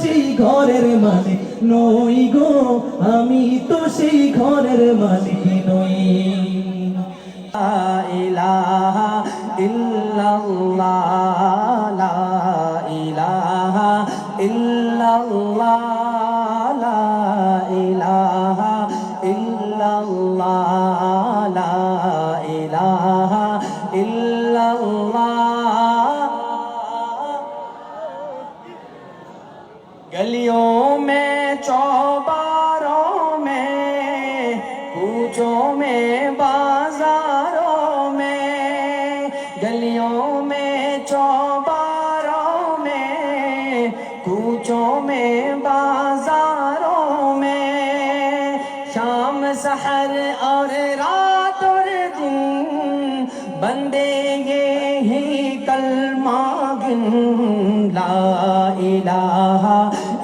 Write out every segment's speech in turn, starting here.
সেই ঘরের মালিক নই গো আমি তো সেই ঘরের মালিক নই। ইলাহা ইল্লাল্লাহ। गलियों में, चौबारों में, कूचों में, बाजारों में, गलियों में, चौबारों में, कूचों में बाजारों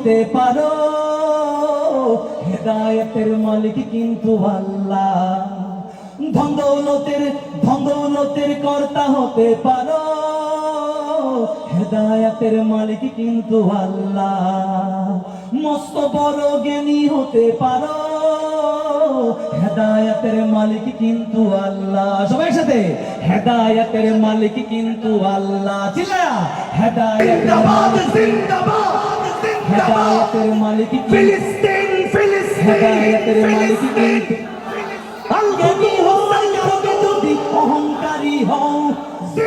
হতে পারো হেদায়তের মালিক কিন্তু আল্লাহ। ধন দৌলতের ধন দৌলতের কর্তা হতে পারো হেদায়তের মালিক কিন্তু আল্লাহ। মস্ত বড় জ্ঞানী হতে পারো হেদায়তের মালিক কিন্তু আল্লাহ। সবাই সাথে হেদায়তের মালিক কিন্তু আল্লাহ। চিল্লা জিন্দাবাদ জিন্দাবাদ। হেদায়তের মালিক ফিলিস্তিন ফিলিস্তিন হেদায়তের মালিক জ্ঞানী হও যদি অহংকারী হও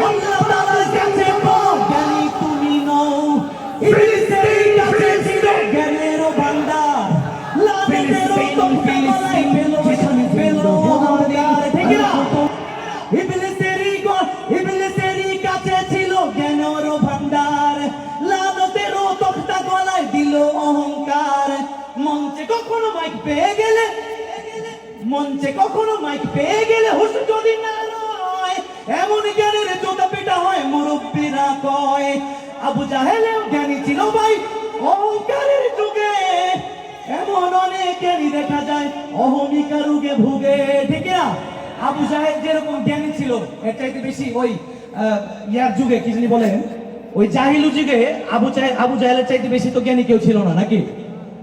আল্লাহ মঞ্চে কখনো মাইক পেয়ে গেলে হুশ যদি না নয় এমন জ্ঞানের জোতা পেটা হয় মুরব্বীরা কয়। আবু জাহেলেও জ্ঞানী ছিল ভাই, অহংকারের যুগে এমন অনেক জ্ঞানী দেখা যায়, অহমিকা রুগে ভুগে। ঠিক না? আবু জাহেল যেরকম জ্ঞানী ছিল, এর চাইতে বেশি ওই ইয়ার যুগে, কি জানি বলেন? ওই জাহিলু যুগে আবু জাহেল আবু জাহেলের চাইতে বেশি তো জ্ঞানী কেউ ছিল না, নাকি?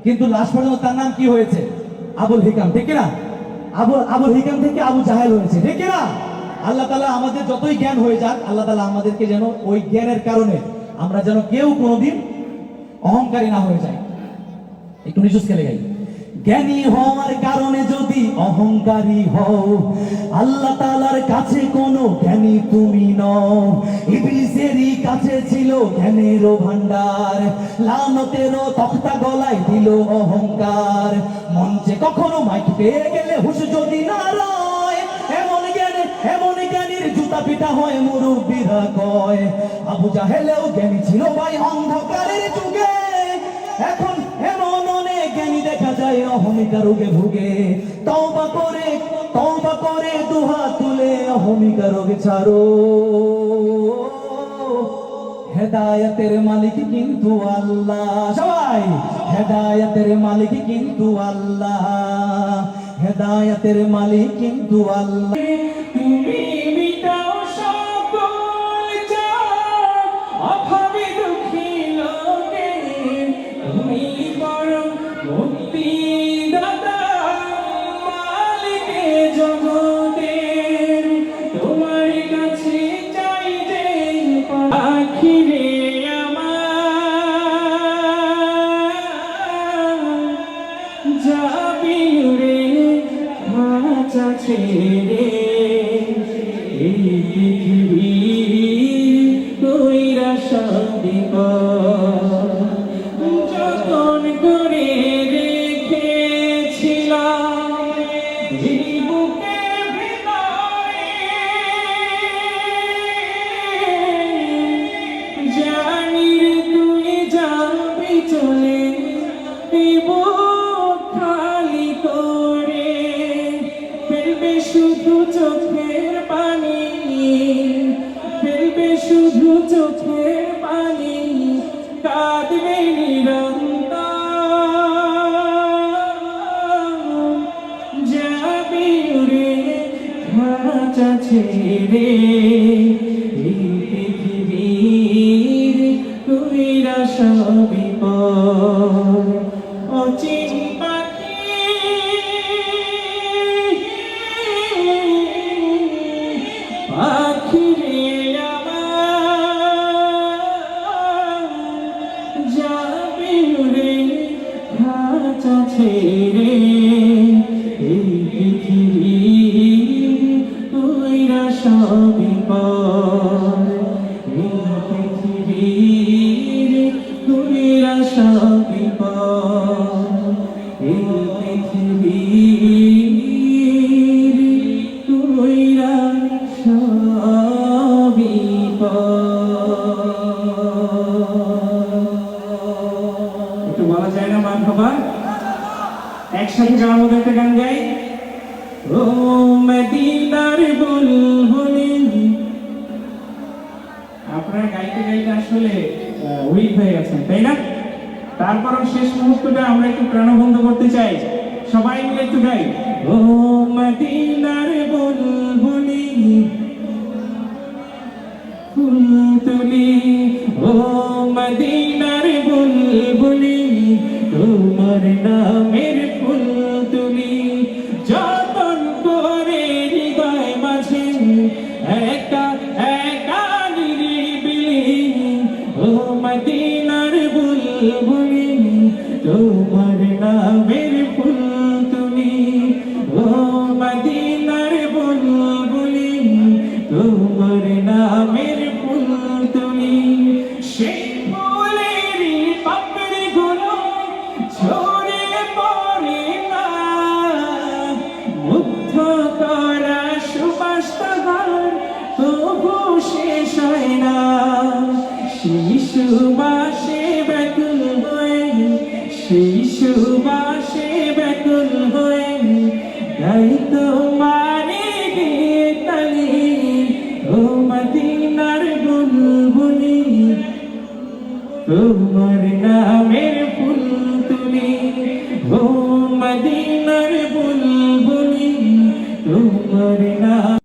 কিন্তু লাস্ট পর্যন্ত তার নাম কি হয়েছে? আবুল হিকাম, ঠিক না? আবু আবুল হিকাম থেকে আবু জাহেল হয়েছে। ঠিক না আল্লাহ তালা আমাদের যতই জ্ঞান হয়ে যাক, আল্লাহ তালা আমাদেরকে যেন ওই জ্ঞানের কারণে আমরা যেন কেউ কোনোদিন অহংকারী না হয়ে যায় একটু নিচু খেলে গাই জ্ঞানী হওয়ার কারণে যদি অহংকারী হও, আল্লাহ তালার কাছে কোনো জ্ঞানী তুমি নও। ইবলিসেরই কাছে ছিল জ্ঞানেরও ভান্ডার তখতা গলায় দিল অহংকার। মঞ্চে কখনো মাইক পেয়ে গেলে হুশ যদি না এমন জ্ঞানে, এমন জ্ঞানীর জুতা পিটা হয়, মুরব্বীরা কয়, আবু জাহেলেও জ্ঞানী ছিল ভাই অন্ধকারের যুগে, এখন যায় অহমিকা রোগে ভুগে। তওবা করে তওবা করে, দুহা তুলে অহমিকা রোগে ছাড়ো। হেদায়াতের মালিক কিন্তু আল্লাহ। সবাই, হেদায়াতের মালিক কিন্তু আল্লাহ। হেদায়াতের মালিক কিন্তু আল্লাহ। তুমি ছেড়ে এই পৃথিবী কইরা শান্তি কাঁদবে যাবি উড়ে খাঁচা ছেড়ে এই পৃথিবীর তুইরা সবই পর খাঁচা ছেড়ে এই পৃথিবী তুইরা সবই পৃথিবীর তুইরা সবই পর। একসাথে গাওয়ার মধ্যে একটা গান গাই। ও মদিনার বুলবুলি। আপনারা গাইতে গাইতে আসলে উইক হয়ে গেছেন, তাই না? তারপরও শেষ মুহূর্তটা আমরা একটু প্রাণবন্ধ করতে চাই। সবাই মিলে একটু গাই। ও মদিনার বুলবুলি। ফুল তুলি। ও মদিনার বুলবুলি। তোমার নামের মদিনার বুলবুলি, তোমার নামের ফুল তুলি সেই ফুলেরই পাপড়ি গুলো ঝরে পড়ে না। মুগ্ধ করা সুবাস তবু শেষ হয় না। সেই সুবাসে